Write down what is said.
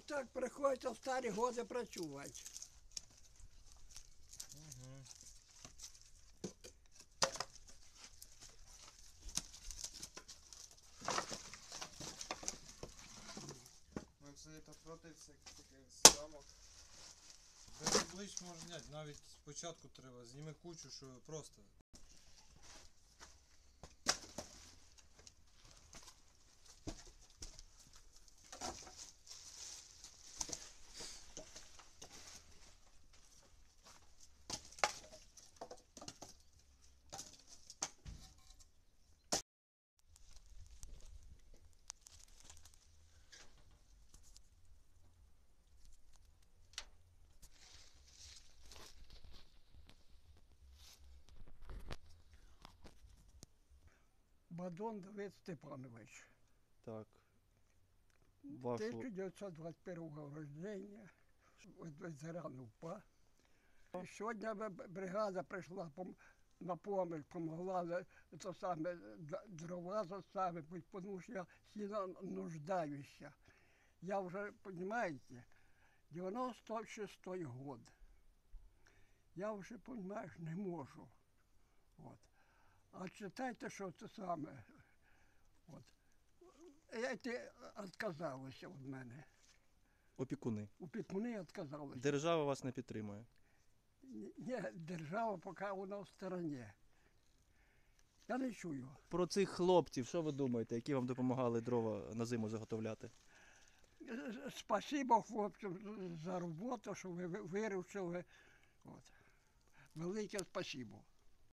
так приходиться старі годи працювати. Угу. Це проти всіх таких зйомок. Без можна зняти, навіть спочатку треба, зніми кучу, що просто. Бадон Давид Степанович. Так. Вашу 1921 рождения, ветеран УПА. Сьогодні бригада прийшла на помощь, помогла то саме дрова заставити, тому що я сильно нуждаюся. Я вже, розумієте, 96-й год. Я вже, розумієш, не можу. От. А читайте, що це саме. От. Эти відказалися від мене. опікуни. Опікуни відказалися. Держава вас не підтримує. Ні, держава поки вона в стороні. Я не чую. Про цих хлопців, що ви думаєте, які вам допомагали дрова на зиму заготовляти? Е, Спасибо хлопцям за роботу, що ви ви- виручили. От. Велике спасибо.